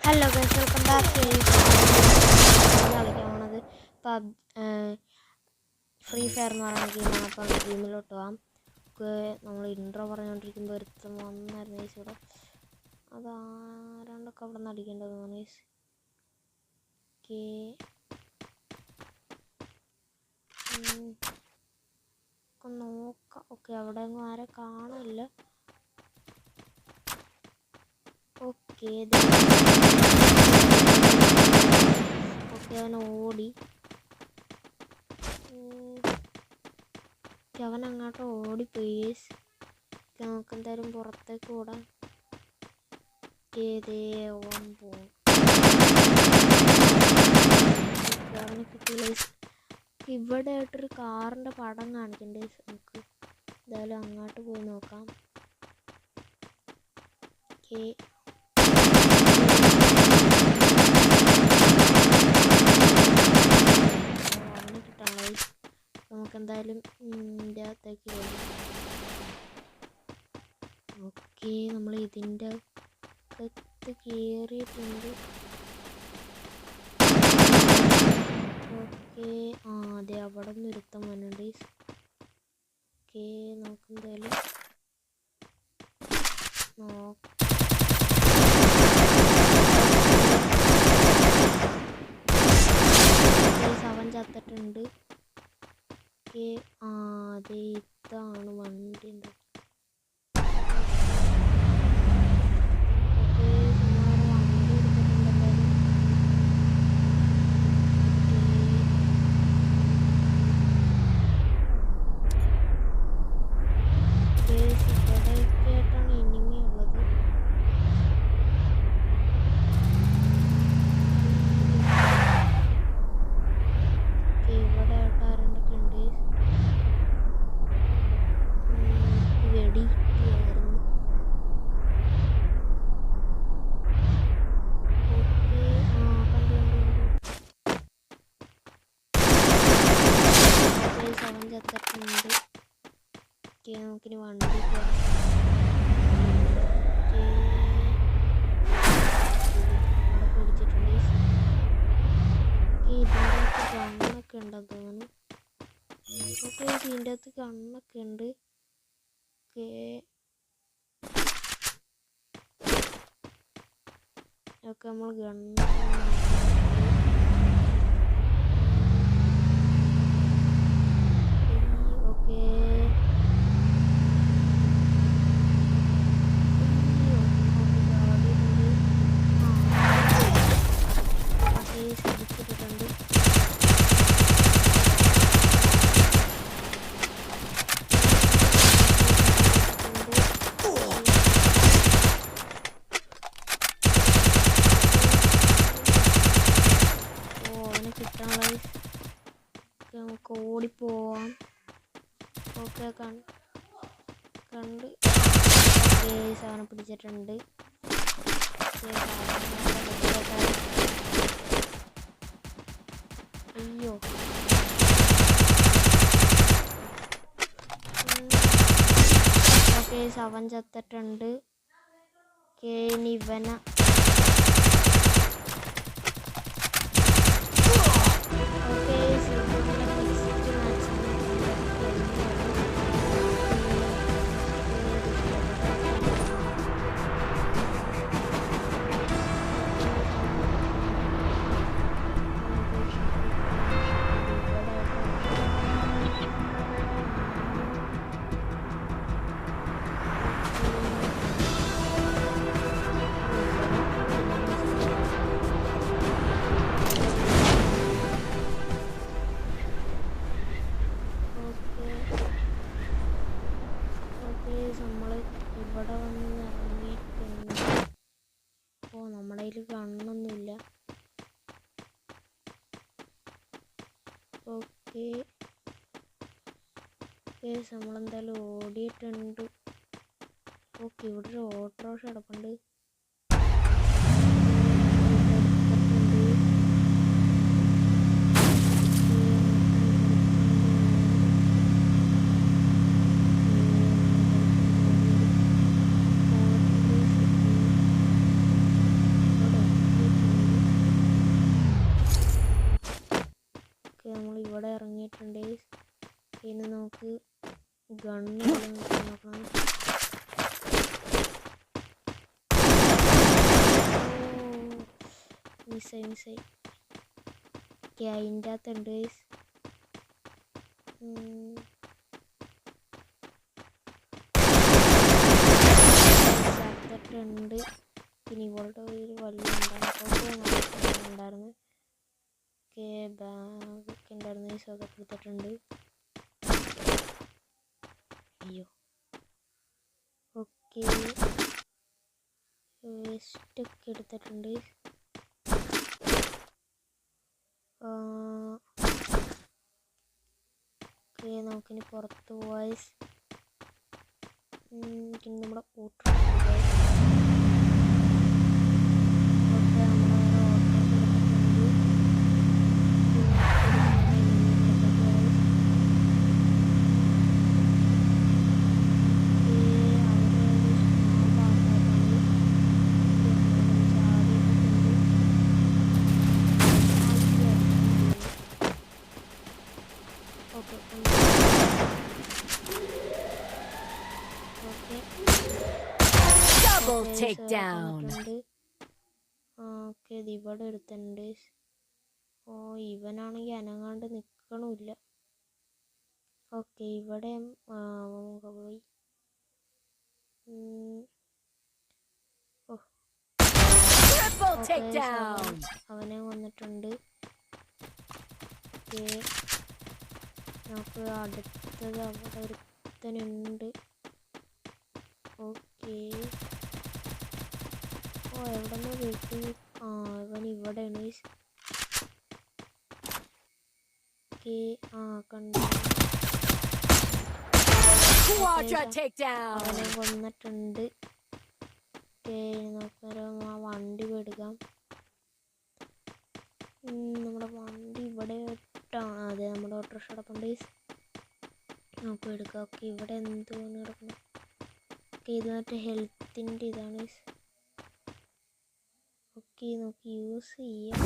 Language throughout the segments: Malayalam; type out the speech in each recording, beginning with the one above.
ഹലോ ഗൈസ് വെൽക്കം ബാക്ക് കളിക്കാൻ പോണത് പബ് ഫ്രീ ഫയർ എന്ന് പറയുന്ന ഗെയിമാണ് അപ്പം ഗെയിമിലോട്ട് നമുക്ക് നമ്മൾ ഇൻട്രോ പറഞ്ഞുകൊണ്ടിരിക്കുമ്പോൾ ഒരുത്തം വന്നായിരുന്നു ഗൈസ് ഇവിടെ. അത് ആരാണ്ടൊക്കെ അവിടെ നിന്ന് അടിക്കേണ്ടത് ഗൈസ് ഒക്കെ നോക്കാം. ഓക്കെ അവിടെ ഒന്നും ആരെ കാണില്ല ഓക്കെ ഓക്കെ അവൻ ഓടി. അവൻ അങ്ങോട്ട് guys. ഓക്കേ, നമുക്ക് എന്തായാലും പുറത്തേക്ക് ഓടാം ഏതേ ഓൻ പോകും അവനെ കിട്ടി guys. ഇവിടെ ആയിട്ടൊരു കാറിന്റെ പടം കാണിക്കണ്ടേ നമുക്ക് എന്തായാലും അങ്ങോട്ട് പോയി നോക്കാം. ഓക്കേ. നമുക്ക് എന്തായാലും ഇതിന്റെ അകത്തേക്ക് ഓക്കെ നമ്മൾ ഇതിന്റെ അകത്ത് കയറിയിട്ടുണ്ട് ഓക്കെ ആ അതെ അവിടെ നിന്ന് ഒരുത്തം വന്നിട്ടുണ്ട്. ഓക്കെ നമുക്ക് എന്തായാലും നോക്കാം Guys, അവൻ ചത്തിട്ടുണ്ട് ഓക്കെ അതെ ഇതാണ് വണ്ടി ഉണ്ട് കണ്ണൊക്കെ ഉണ്ട് ഒക്കെ നമ്മൾ ഗണ്ണൊക്കെ ഓക്കെ ശ്രദ്ധിച്ചിട്ടുണ്ട് ഓ അവനെ കിട്ടാനുള്ള ഓക്കെ നമുക്ക് ഓടിപ്പോവാം ഓക്കെ കണ്ട് കണ്ട് ഓക്കെ അവനെ പിടിച്ചിട്ടുണ്ട്. അയ്യോ. ഓക്കെ സവൻ ചത്തിട്ടുണ്ട്. ഓക്കെ ഇവിടെ വന്ന് ഇറങ്ങിയിട്ടുണ്ട്. ഓ നമ്മുടെ കയ്യിൽ കണ്ണൊന്നുമില്ല. ഓക്കെ. നമ്മളെന്തായാലും ഓടിയിട്ടുണ്ട്. ഓക്കെ ഇവിടെ ഒരു ഓട്ടോറിക്ഷ കിടപ്പുണ്ട്. ഗണ്ണ് നോക്കണം മിസ്സായി അതിന്റെ അകത്തുണ്ട്. ചത്തിട്ടുണ്ട് പിന്നെ ഇവളുടെ ഒരു വലിയ ഉണ്ടായിരുന്നു. ബാഗൊക്കെ ഉണ്ടായിരുന്നു guys. അതൊക്കെ എടുത്തിട്ടുണ്ട് അയ്യോ ഓക്കെ വേസ്റ്റൊക്കെ എടുത്തിട്ടുണ്ട്. ഓക്കെ നമുക്കിനി പുറത്ത് പോയി നമ്മുടെ ഓട്ടോ ഓക്കെ ഇത് ഇവിടെ എടുത്തിട്ടുണ്ട്. ഓ ഇവനാണെങ്കിൽ അനങ്ങാണ്ട് നിൽക്കണമില്ല ഓക്കെ ഇവിടെ പോയി. അവനെ വന്നിട്ടുണ്ട് നമുക്ക് അടുത്തത് അവിടെ ഒരുത്തനുണ്ട്. ഓക്കെ. ഓ എവിടെ നിന്ന് ആ ഇവൻ ഇവിടെയാണ്. ഓക്കെ ആ കണ്ടു. അവനെ. കൊന്നിട്ടുണ്ട്. ഓക്കെ നമുക്കറിയാം ആ വണ്ടി എടുക്കാം നമ്മുടെ വണ്ടി ഇവിടെ ഇട്ടാണ്. അതെ നമ്മുടെ ഓട്ടോറിക്ഷ കിടപ്പുണ്ട്. നമുക്ക് എടുക്കാം. ഓക്കെ ഇവിടെ എന്തോന്ന് കിടക്കണം ഓക്കെ ഇത് മറ്റേ ഹെൽത്തിന്റെ ഇതാണ്. ഓക്കെ നോക്കി യൂസ് ചെയ്യാം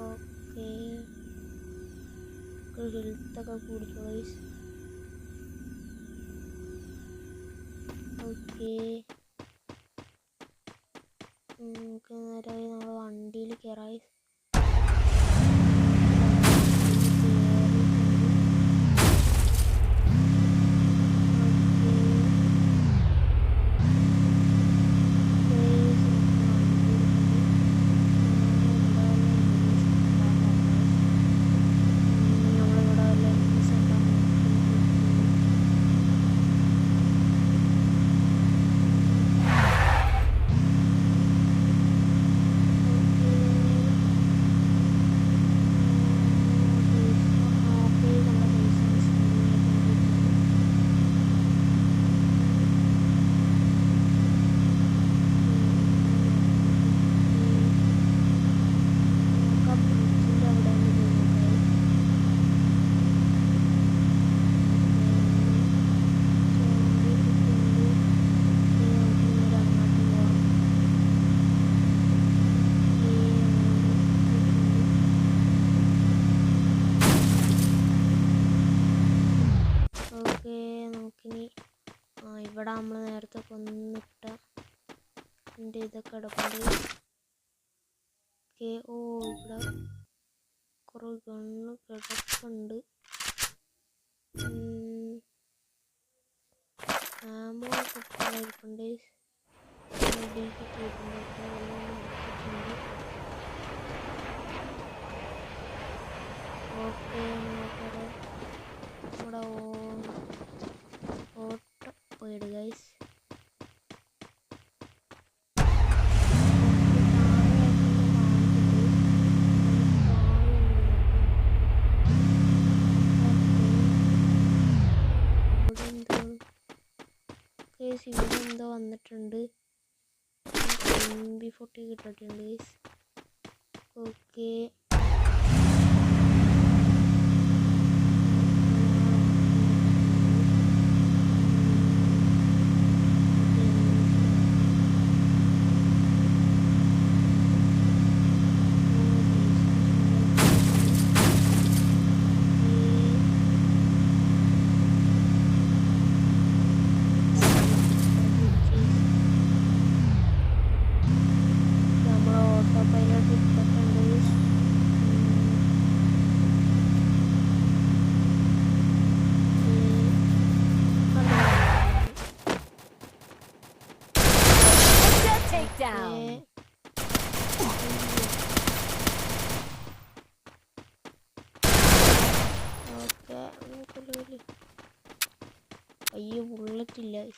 ഓക്കെ ഹെൽത്തൊക്കെ കൂടിക്കോളൂ ഓക്കെ നമുക്ക് നേരെ നമ്മൾ വണ്ടിയിൽ കയറായി ആ ഇവിടെ നമ്മൾ നേരത്തെ കൊന്നിട്ട എന്റെ ഇതൊക്കെ കിടപ്പുണ്ട് ഓക്കെ ഓ ഇവിടെ കുറേ ഗണ്ണ് കിടപ്പുണ്ട്. ആമോ ഒക്കെ കുറേ ഇരിപ്പുണ്ട് ഡീക്ക് ചെയ്തിട്ടുണ്ട് ഒക്കെ ഓക്കെ നമുക്കത് നമ്മുടെ ഓ- ഓട്ടോ പോയിട് ഗൈസ് ഇവിടെ എന്തോ വന്നിട്ടുണ്ട്. എം ബി ഫോർട്ടി കിട്ടിയിട്ടുണ്ട് ഗൈസ് ഓക്കെ ഇല്ല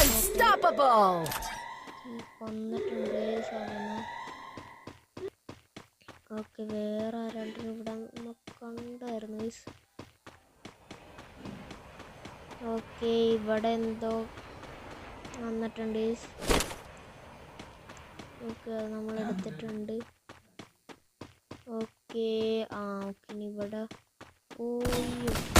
Unstoppable. വന്നിട്ടുണ്ട് സാധനം. ഓക്കെ വേറെ ആരാണ്ടും ഇവിടെ കണ്ടായിരുന്നു ഓക്കെ ഇവിടെ എന്തോ വന്നിട്ടുണ്ട് ഓക്കെ നമ്മൾ എടുത്തിട്ടുണ്ട്. ഓക്കെ ആ ഓക്കെ ഇവിടെ വേറെ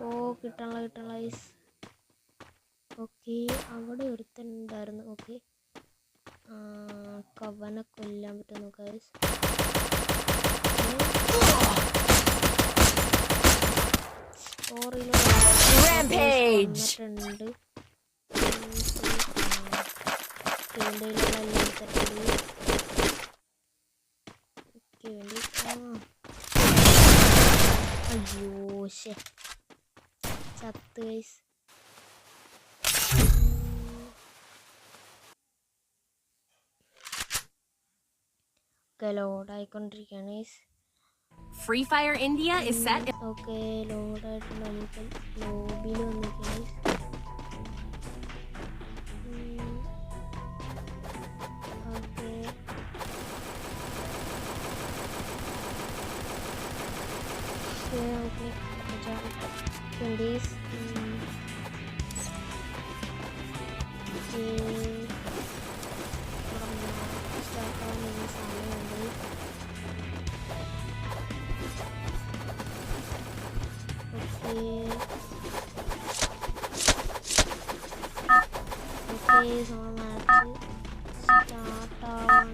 ഓ കിട്ടണല്ലോ കിട്ടണല്ല ഐസ് ഓക്കെ അവിടെ ഒരുത്തൻ ഉണ്ടായിരുന്നു ഓക്കെ കവനെ കൊല്ലാൻ പറ്റും നോക്കാം ഐസ് Rampage. വന്നിട്ടുണ്ട് വേണ്ടിയുള്ള എടുത്തിട്ടുണ്ട് ഓക്കെ വേണ്ടി ആ അയ്യോ ശേ ചത്ത് ഗൈസ് ഒക്കെ ലോഡായിക്കൊണ്ടിരിക്കുകയാണ് guys Free Fire India is set. Okay ലോഡായിട്ടുണ്ട് നമുക്ക് ലോബിയിൽ വന്നിരിക്കുകയാണ് ഓക്കെ ഓക്കെ സമയം മാച്ച് സ്റ്റാർട്ടാവുന്നുണ്ട്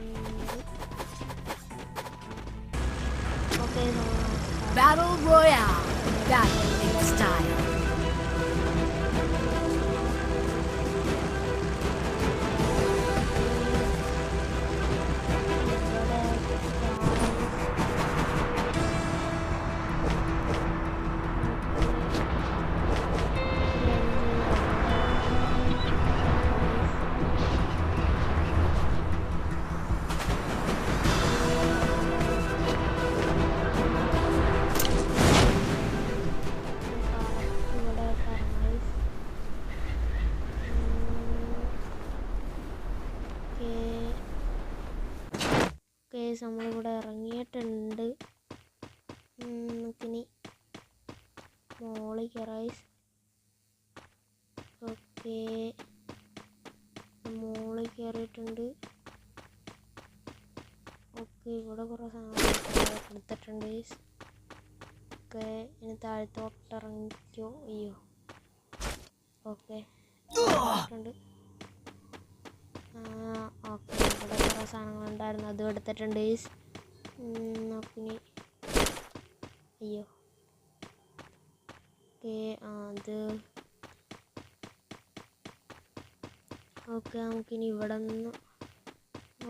കേസ് നമ്മളിവിടെ ഇറങ്ങിയിട്ടുണ്ട്. നമുക്കിനി മോളിൽ റൈസ് ഓക്കെ. മോളിൽ കയറിയിട്ടുണ്ട്. ഓക്കെ ഇവിടെ കുറേ സാധനങ്ങൾ എടുത്തിട്ടുണ്ട് guys. ഓക്കെ ഇനി താഴത്തോട്ട് ഇറങ്ങിക്കോ. അയ്യോ. ഓക്കെ. ഓക്കെ. സാധനങ്ങളുണ്ടായിരുന്നു അതും എടുത്തിട്ടുണ്ട്. നോക്കിനി അയ്യോ. ഓക്കെ അത്. ഓക്കെ നമുക്കിനി ഇവിടെ നിന്ന്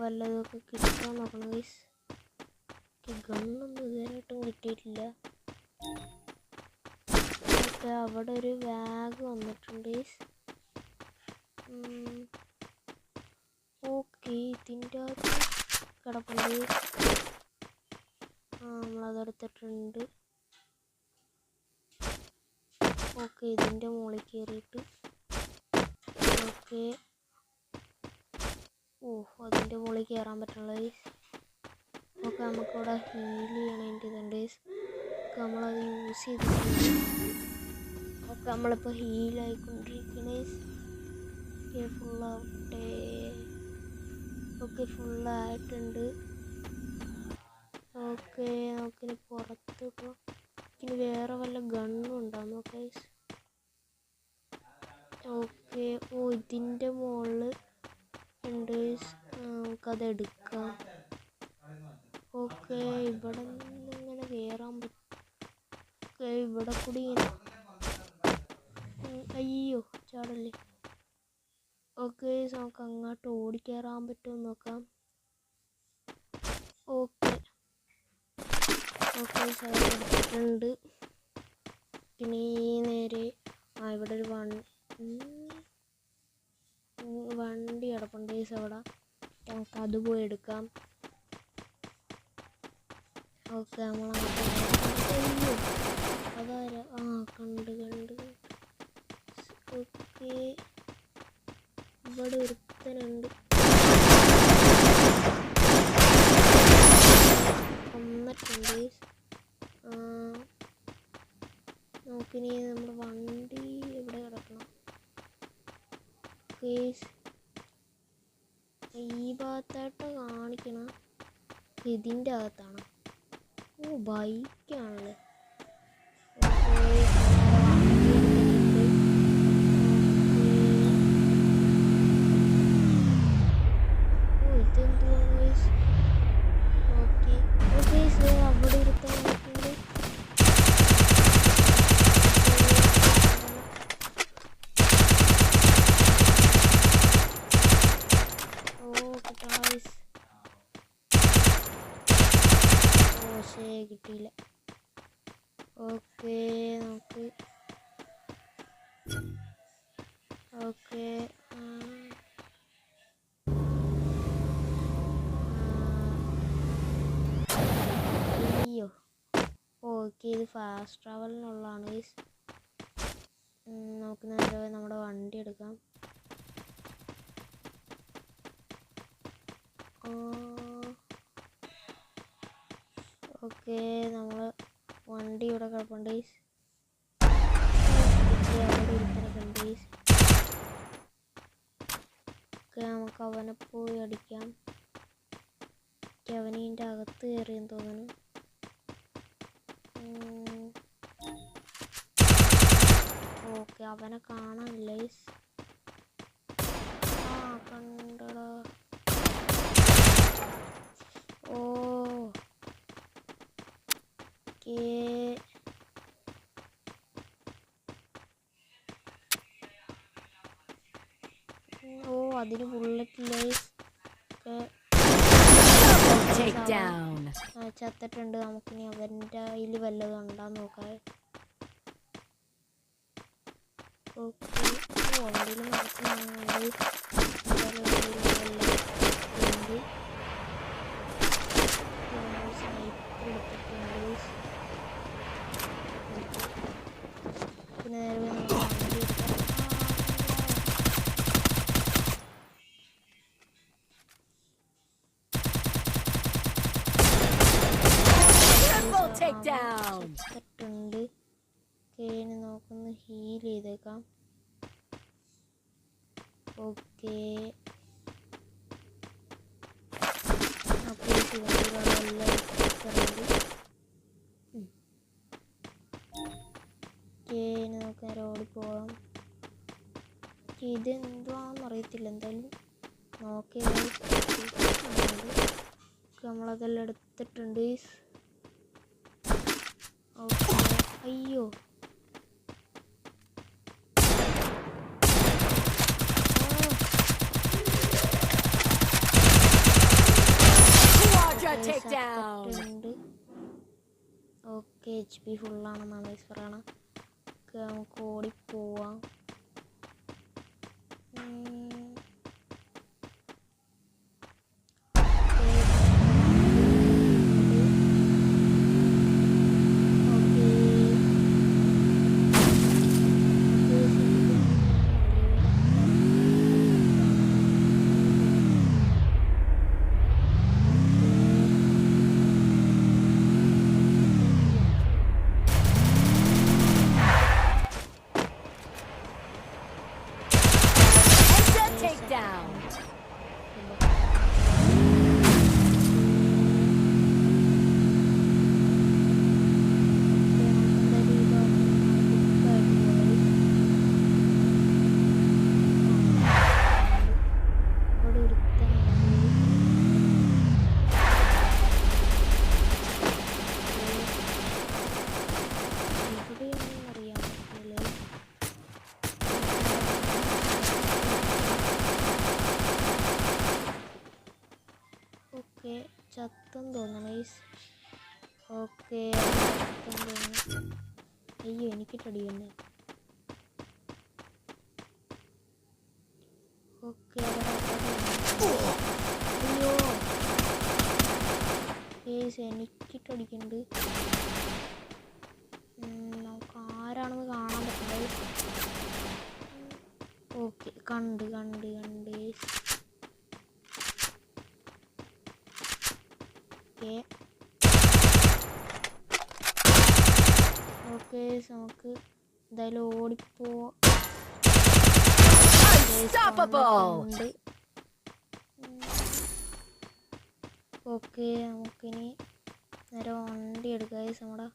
വല്ലതൊക്കെ കിട്ടാൻ നോക്കണം ഗൈസ് ഗണ്ണൊന്നും ഇതുവരെയായിട്ടും കിട്ടിയിട്ടില്ല. അവിടെ ഒരു ബാഗ് വന്നിട്ടുണ്ട് ഗൈസ് ഓക്കെ ഇതിന്റെ അകത്ത് കിടപ്പുണ്ട്. ആ നമ്മളത് എടുത്തിട്ടുണ്ട് ഓക്കെ ഇതിന്റെ മുകളിൽ കയറിയിട്ട്. ഓക്കെ. ഓ അതിന്റെ മുകളിൽ കയറാൻ പറ്റുള്ള ഓക്കെ നമുക്കിവിടെ ഹീൽ ചെയ്യണതിന്റെ ഇതുണ്ട്. നമ്മളത് യൂസ് ചെയ്തിട്ടുണ്ട്. ഓക്കെ നമ്മളിപ്പോൾ ഹീലായിക്കൊണ്ടിരിക്കണേ ഫുള്ളാവട്ടെ ഓക്കെ ഫുള്ളായിട്ടുണ്ട് ഓക്കെ നമുക്കിനി പുറത്ത് ഇപ്പോൾ ഇനി വേറെ വല്ല ഗണ്ണും ഉണ്ടാവും നോക്കാം ഓക്കെ ഓ ഇതിന്റെ മുകളിൽ ഉണ്ട് നമുക്കത് എടുക്കാം. ഓക്കെ ഇവിടെ നിന്ന് ഇങ്ങനെ കയറാൻ പറ്റും ഇവിടെ കൂടി അയ്യോ ചാടല്ലേ? ഓക്കെ നമുക്ക് അങ്ങോട്ട് ഓടിക്കയറാൻ പറ്റുമോ നോക്കാം. ഓക്കെ. ഓക്കെ എടുത്തിട്ടുണ്ട് പിന്നെ ഈ നേരെ ആ ഇവിടെ ഒരു വണ്ടി വണ്ടി കിടപ്പുണ്ട് ഈ സവിടെ നമുക്ക് അത് പോയി എടുക്കാം. ഓക്കെ നമ്മൾ അതാരാ? ആ കണ്ട് കണ്ട്. ഓക്കെ. ഇവിടെ ഒരുത്തനുണ്ട്. കൊന്നിട്ടുണ്ട് നോക്കിനി നമ്മുടെ വണ്ടി എവിടെ കിടക്കണം? കേസ് ഈ ഭാഗത്തായിട്ട് കാണിക്കണം. ഇതിന്റെ അകത്താണ്? ഓ ബൈക്കാണല്ലേ ഓ ഇതെന്തുവാണ് guys? ഓക്കെ ഓക്കെ സർ അവിടെ ഇരുത്താൻ നോക്കുന്നുണ്ട് ഓക്കെ ഗായ്സ് ഓ ശരി കിട്ടിയില്ല ഓക്കെ നമുക്ക് ഓക്കെ അയ്യോ ഓക്കെ ഇത് ഫാസ്റ്റ് ട്രാവലിനുള്ളതാണ് ഗൈസ് നമുക്ക് നേരെ നമ്മുടെ വണ്ടി എടുക്കാം. ഓക്കെ നമ്മൾ വണ്ടി ഇവിടെ കിടപ്പുണ്ട് നമുക്ക് അവനെ പോയി അടിക്കാം. അവനീന്റെ അവന് അകത്ത് കയറിയെന്ന് തോന്നുന്നു. ഓക്കെ അവനെ കാണാനില്ല ആ കണ്ടടാ. ഓക്കേ ഓ അതിന് ബുള്ളറ്റ് ഗൈസ് ഒക്കെ Takedown. ആ, ചത്തിട്ടുണ്ട്. നമുക്കിനി അവന്റെ കയ്യിൽ വല്ലതും ഉണ്ടാന്ന് നോക്കാം. ഓക്കെ. ഓ എന്തെങ്കിലും നടക്കുന്നുണ്ട് പിന്നെ നേരെ നമ്മൾ വണ്ടി എടുക്കാം. Triple ചത്തിട്ടുണ്ട് കേന് നോക്കൊന്ന് ഹീൽ ചെയ്തേക്കാം. ഓക്കെ അപ്പോൾ ശിവന്തികളെല്ലാം കേന് എന്തായാലും നോക്കിയാൽ നമ്മളതെല്ലാം എടുത്തിട്ടുണ്ട്. അയ്യോ. ഓക്കെ എച്ച് പി ഫുള്ളാണെന്നാണ് ഗൈസ് പറയണം നമുക്ക് ഓടിപ്പോവാം. Takedown. ഓക്കെ അയ്യോ എനിക്കിട്ടടി തന്നെ ഓക്കെ അയ്യോ. കേസ് എനിക്കിട്ടടിക്കുന്നുണ്ട് നമുക്ക് ആരാണെന്ന് കാണാൻ പറ്റില്ല. ഓക്കെ കണ്ട് കണ്ട് കണ്ട് ഓക്കെ ഓക്കെ നമുക്ക് എന്തായാലും ഓടിപ്പോ! ഓക്കെ നമുക്കിനി നേരെ വണ്ടി എടുക്കാം. നമ്മുടെ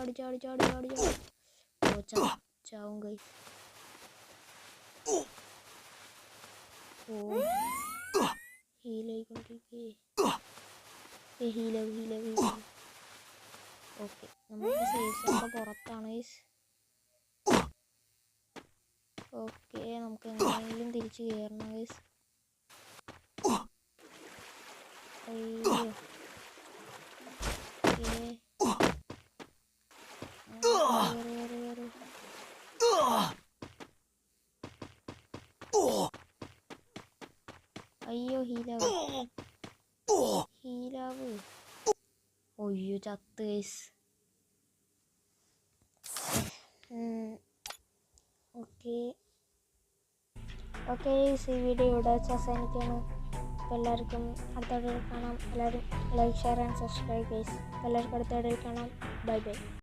ചാടി ചാടി ചാടി ചാടി ചാടി. ഓ ചാ ചാവും കൈ ഓ ഹീലായിക്കൊണ്ടിരിക്കേ. ഏ ഹീലാവ് ഹീലാവ് ഹീലാവ്. ഓക്കെ നമ്മളിപ്പോൾ സേഫ് സോണിന്റെ പുറത്താണ് ഓക്കെ നമുക്ക് എങ്ങനെയെങ്കിലും തിരിച്ച് കയറണം ഗൈസ് അയ്യോ. ഓക്കെ അയ്യോ ഹീലാവ്. ഹീലാവ്. ഒയ്യോ ചത്ത് ഗൈസ് ഓക്കെ ഓക്കെ ഈ വീഡിയോ ഇവിടെ വെച്ച് അവസാനിക്കുകയാണ്. അപ്പോൾ എല്ലാവർക്കും അടുത്ത വീഡിയോയിൽ കാണാം. എല്ലാവരും like share and subscribe guys എല്ലാവർക്കും അടുത്ത വീഡിയോയിൽ കാണാം. Bye bye